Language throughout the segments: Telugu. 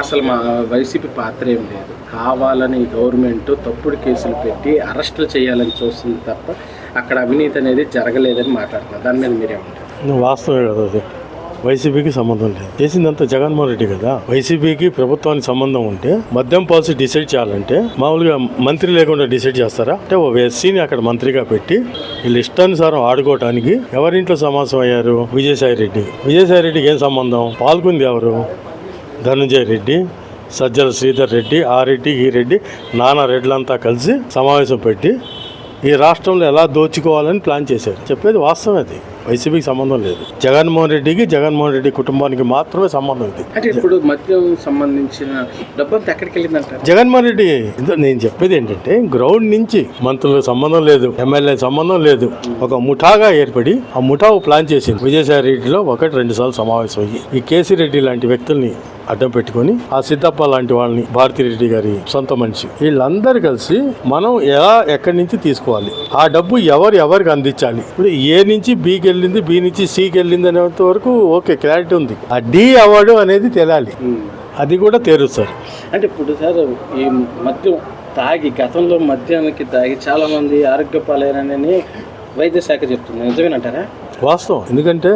అసలు మా వైసీపీ పాత్ర ఏం లేదు. కావాలని గవర్నమెంట్ తప్పుడు కేసులు పెట్టి అరెస్టులు చేయాలని చూస్తుంది తప్ప అక్కడ అవినీతి అనేది జరగలేదని మాట్లాడుతున్నారు దాని మీద మీరేమంటారు? నువ్వు వాస్తవమే కదా అది. వైసీపీకి సంబంధం లేదు. చేసిందంతా జగన్మోహన్ రెడ్డి కదా. వైసీపీకి ప్రభుత్వానికి సంబంధం ఉంటే మద్యం పాలసీ డిసైడ్ చేయాలంటే మామూలుగా మంత్రి లేకుండా డిసైడ్ చేస్తారా? అంటే ఓ ఎస్సీని అక్కడ మంత్రిగా పెట్టి వీళ్ళు ఇష్టానుసారం ఆడుకోవటానికి ఎవరింట్లో సమాసం అయ్యారు? విజయసాయి రెడ్డి. విజయసాయి రెడ్డికి ఏం సంబంధం? పాల్గొంది ఎవరు? ధనంజయ రెడ్డి సజ్జల శ్రీధర్ రెడ్డి ఆ రెడ్డి ఈ రెడ్డి నానా రెడ్లంతా కలిసి సమావేశం పెట్టి ఈ రాష్ట్రంలో ఎలా దోచుకోవాలని ప్లాన్ చేశారు. చెప్పేది వాస్తవం అది. వైసీపీకి సంబంధం లేదు. జగన్మోహన్ రెడ్డికి జగన్మోహన్ రెడ్డి కుటుంబానికి మాత్రమే సంబంధం ఇది అంటే ఇప్పుడు మద్యం సంబంధించిన డబ్బంతా ఎక్కడికి వెళ్ళిందంటారు? జగన్మోహన్ రెడ్డి నేను చెప్పేది ఏంటంటే గ్రౌండ్ నుంచి మంత్రులకు సంబంధం లేదు ఎమ్మెల్యే సంబంధం లేదు. ఒక ముఠాగా ఏర్పడి ఆ ముఠా ప్లాన్ చేసింది. విజయసాయి రెడ్డిలో ఒకటి రెండు సార్లు సమావేశం అయ్యి ఈ కేసీ రెడ్డి లాంటి వ్యక్తుల్ని అడ్డం పెట్టుకొని ఆ సిద్ధప్ప లాంటి వాళ్ళని భారతిరెడ్డి గారి సొంత మనిషి. వీళ్ళందరూ కలిసి మనం ఎలా ఎక్కడి నుంచి తీసుకోవాలి? ఆ డబ్బు ఎవరు ఎవరికి అందించాలి? ఇప్పుడు ఏ నుంచి బికి వెళ్ళింది బి నుంచి సికి వెళ్ళింది అనేంత వరకు ఓకే క్లారిటీ ఉంది. ఆ డి అవార్డు అనేది తెలియాలి అది కూడా తేరుస్తారు అంటే ఇప్పుడు సార్ ఈ మద్యం తాగి గతంలో మద్యానికి తాగి చాలా మంది ఆరోగ్య పాలైనని వైద్య శాఖ చెప్తుంది. నిజమేనంటారా? వాస్తవం. ఎందుకంటే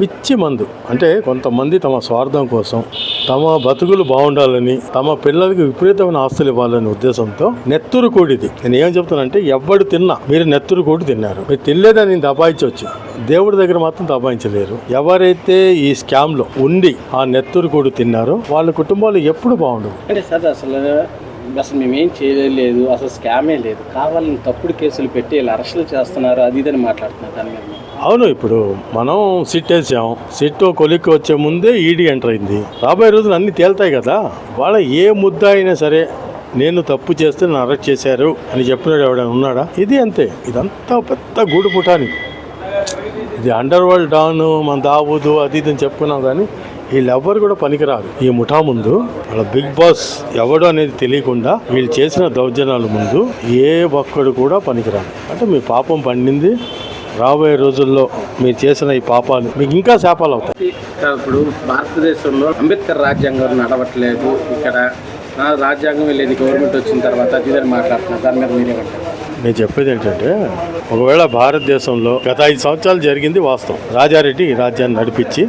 పిచ్చి మందు. అంటే కొంతమంది తమ స్వార్థం కోసం తమ బతుకులు బాగుండాలని తమ పిల్లలకి విపరీతమైన ఆస్తులు ఇవ్వాలనే ఉద్దేశంతో నెత్తురు కోడిది. నేను ఏం చెప్తానంటే ఎవడు తిన్నా మీరు నెత్తురు కోడి తిన్నారు. మీరు తినలేదని దబాయించవచ్చు దేవుడి దగ్గర మాత్రం దబాయించలేరు. ఎవరైతే ఈ స్కామ్లో ఉండి ఆ నెత్తురు కోడి తిన్నారో వాళ్ళ కుటుంబాలు ఎప్పుడు బాగుండవు. అంటే సార్ అసలు అసలు మేమేం చేయలేదు అసలు స్కామే లేదు. కావాలని తప్పుడు కేసులు పెట్టి ఇలా అరెస్టులు చేస్తున్నారు అది ఇదని మాట్లాడుతున్నారు దాని మీద. అవును ఇప్పుడు మనం సిట్ వేసాం. సిట్ కొలిక్కి వచ్చే ముందే ఈడీ ఎంటర్ అయింది. రాబోయే రోజులు అన్ని తేలుతాయి కదా? వాళ్ళ ఏ ముద్ద అయినా సరే నేను తప్పు చేస్తే నన్ను అరెస్ట్ చేశారు అని చెప్పినాడు ఎవడైనా ఉన్నాడా? ఇది అంతే. ఇదంతా పెద్ద గూడు పుటాని. ఇది అండర్ వరల్డ్ డాన్ మన దావుదు అది ఇది అని చెప్పుకున్నాం కానీ వీళ్ళెవ్వరు కూడా పనికిరారు. ఈ ముఠా ముందు వాళ్ళ బిగ్ బాస్ ఎవడు అనేది తెలియకుండా వీళ్ళు చేసిన దౌర్జన్యాల ముందు ఏ ఒక్కడు కూడా పనికిరాదు అంటే మీ పాపం పండింది రాబోయే రోజుల్లో మీరు చేసిన ఈ పాపాలు మీకు ఇంకా శాపాలు అవుతాయి. ఇప్పుడు భారతదేశంలో అంబేద్కర్ రాజ్యాంగం నడవట్లేదు. ఇక్కడ రాజ్యాంగం వెళ్ళేది గవర్నమెంట్ వచ్చిన తర్వాత అది మాట్లాడుతున్నారు. దాని మీద మీరేమంటారు? నేను చెప్పేది ఏంటంటే ఒకవేళ భారతదేశంలో గత ఐదు సంవత్సరాలు జరిగింది వాస్తవం. రాజారెడ్డి ఈ రాజ్యాన్ని నడిపించి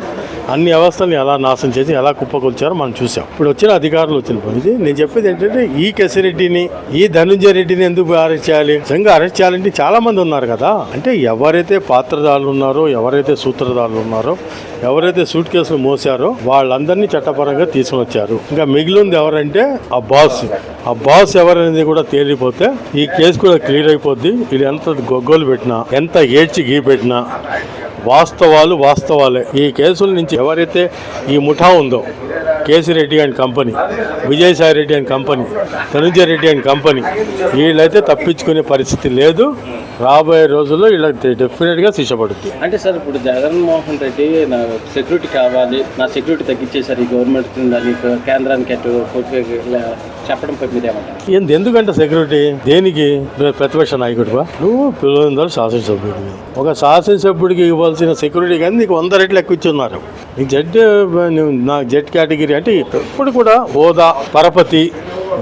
అన్ని వ్యవస్థల్ని ఎలా నాశనం చేసి ఎలా కుప్పకొల్చారో మనం చూసాం ఇప్పుడు వచ్చిన అధికారులు వచ్చిన పోయింది నేను చెప్పేది ఏంటంటే ఈ కేసిరెడ్డిని ఈ ధనుంజయ రెడ్డిని ఎందుకు అరెస్ట్ చేయాలి? నిజంగా అరెస్ట్ చేయాలంటే చాలా మంది ఉన్నారు కదా. అంటే ఎవరైతే పాత్రదారులు ఉన్నారో ఎవరైతే సూత్రధారులు ఉన్నారో ఎవరైతే సూట్ కేసులు మోసారో వాళ్ళందరినీ చట్టపరంగా తీసుకుని వచ్చారు ఇంకా మిగిలింది ఎవరంటే ఆ బాస్. ఆ బాస్ ఎవరనేది కూడా తేలిపోతే ఈ కేసు కూడా క్లియర్ అయిపోద్ది. ఇది ఎంత గొగ్గోలు పెట్టినా ఎంత ఏడ్చి గీ పెట్టినా వాస్తవాలు వాస్తవాలే. ఈ కేసుల నుంచి ఎవరైతే ఈ ముఠా ఉందో Kesireddy and company Vijayasai Reddy and company Dhanunjaya Reddy and company వీళ్ళైతే తప్పించుకునే పరిస్థితి లేదు. రాబోయే రోజుల్లో వీళ్ళకి డెఫినెట్గా శిక్ష పడుతుంది అంటే సార్ ఇప్పుడు జగన్మోహన్ రెడ్డి నా సెక్యూరిటీ కావాలి నా సెక్యూరిటీ తగ్గించేశారు ఈ గవర్నమెంట్ కేంద్రానికి ఇలా మీరేమంటారు ఏంది ఎందుకంటే సెక్యూరిటీ దేనికి? ప్రతిపక్ష నాయకుడివా? నువ్వు పిల్లలందరూ శాసనసభ్యుడివి. ఒక శాసనసభ్యుడికి ఇవ్వాల్సిన సెక్యూరిటీ కానీ నీకు వంద రెట్లు ఎక్కువ ఇచ్చున్నారు. నీకు జెడ్ నా జెడ్ కేటగిరీ అంటే ఎప్పుడు కూడా హోదా పరపతి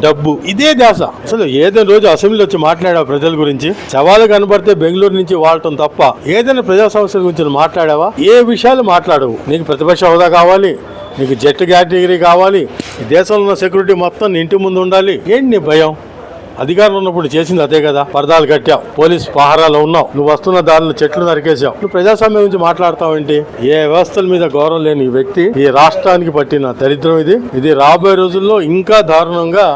డబ్బు. ఇదే ధ్యాస అసలు ఏదైనా రోజు అసెంబ్లీలో వచ్చి మాట్లాడావా ప్రజల గురించి? సవాలు కనబడితే బెంగళూరు నుంచి వాడటం తప్ప ఏదైనా ప్రజా సమస్యల గురించి మాట్లాడావా? ఏ విషయాలు మాట్లాడవు. నీకు ప్రతిపక్ష హోదా కావాలి నీకు జెట్ కేటగిరీ కావాలి దేశంలో ఉన్న సెక్యూరిటీ మొత్తం ఇంటి ముందు ఉండాలి. ఏంటి నీ భయం? అధికారం ఉన్నప్పుడు చేసింది అదే కదా. పరదాలు కట్టావు. పోలీస్ పహారాలో ఉన్నావు. నువ్వు వస్తున్న దారిలో చెట్లు నరికేసావు నువ్వు ప్రజాస్వామ్యం గురించి మాట్లాడతావు ఏంటి? ఏ వ్యవస్థల మీద గౌరవం లేని వ్యక్తి ఈ రాష్ట్రానికి పట్టిన దరిద్రం ఇది. ఇది రాబోయే రోజుల్లో ఇంకా దారుణంగా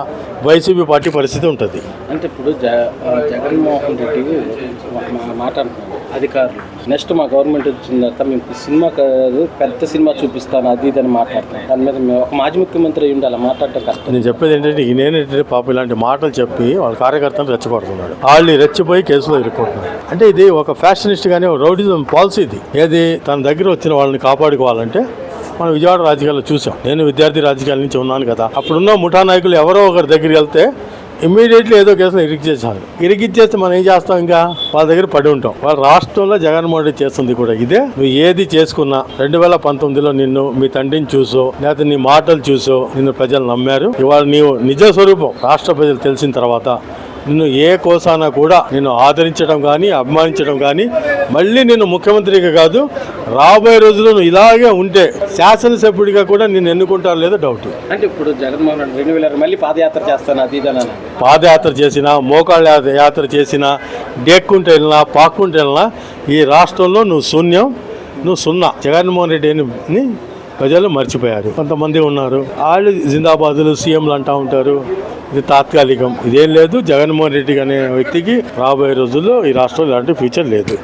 వైసీపీ పార్టీ పరిస్థితి ఉంటుంది. అంటే ఇప్పుడు జగన్మోహన్ రెడ్డి మాట అధికారులు. నెక్స్ట్ మా గవర్నమెంట్ వచ్చిన తర్వాత మేము సినిమా కాదు పెద్ద సినిమా చూపిస్తాను అది ఇది అని మాట్లాడుతున్నాం దాని మీద మేము ఒక మాజీ ముఖ్యమంత్రి అయి ఉండాలి మాట్లాడటం కష్టం. నేను చెప్పేది ఏంటంటే ఈయనేంటంటే పాప ఇలాంటి మాటలు చెప్పి వాళ్ళ కార్యకర్తలు రెచ్చగొడుతున్నాడు. వాళ్ళు రెచ్చిపోయి కేసులో ఇరుక్కుంటున్నారు అంటే ఇది ఒక ఫ్యాషనిస్ట్ గానే రౌడిజం పాలసీ ఇది. ఏది తన దగ్గర వచ్చిన వాళ్ళని కాపాడుకోవాలంటే మనం విజయవాడ రాజకీయాల్లో చూసాం. నేను విద్యార్థి రాజకీయాల నుంచి ఉన్నాను కదా. అప్పుడున్న ముఠా నాయకులు ఎవరో ఒకరి దగ్గరికి వెళ్తే ఇమీడియట్లీ ఏదో కేసులో ఇరిగిచ్చేసారు ఇరిగిచ్చేస్తే మనం ఏం చేస్తాం ఇంకా? వాళ్ళ దగ్గర పడి ఉంటాం. వాళ్ళ రాష్ట్రంలో జగన్మోహన్ రెడ్డి చేస్తుంది కూడా ఇదే. నువ్వు ఏది చేసుకున్నా రెండు వేల పంతొమ్మిదిలో నిన్ను మీ తండ్రిని చూసో లేకపోతే నీ మాటలు చూసో నిన్ను ప్రజలు నమ్మారు. ఇవాళ నీవు నిజ స్వరూపం. రాష్ట్ర ప్రజలు తెలిసిన తర్వాత నిన్ను ఏ కోసాన కూడా నిన్ను ఆదరించడం కానీ అభిమానించడం కానీ మళ్ళీ నేను ముఖ్యమంత్రిగా కాదు రాబోయే రోజుల్లో నువ్వు ఇలాగే ఉంటే శాసనసభ్యుడిగా కూడా నిన్ను ఎన్నుకుంటారు లేదో డౌట్ అంటే ఇప్పుడు జగన్మోహన్ రెడ్డి రెండు వేల మళ్ళీ పాదయాత్ర చేస్తాను అది. పాదయాత్ర చేసినా మోకాళ్ళ యాత్ర- చేసినా డేక్కుంటూ వెళ్ళినా పాక్కుంటూ వెళ్ళినా ఈ రాష్ట్రంలో నువ్వు శూన్యం నువ్వు సున్నా. జగన్మోహన్ రెడ్డి అని ని ప్రజలు మర్చిపోయారు. కొంతమంది ఉన్నారు. వాళ్ళు జిందాబాదులు సీఎంలు అంటూ ఉంటారు. ఇది తాత్కాలికం. ఇదేం లేదు. జగన్మోహన్ రెడ్డి అనే వ్యక్తికి రాబోయే రోజుల్లో ఈ రాష్ట్రంలో ఇలాంటి ఫ్యూచర్ లేదు.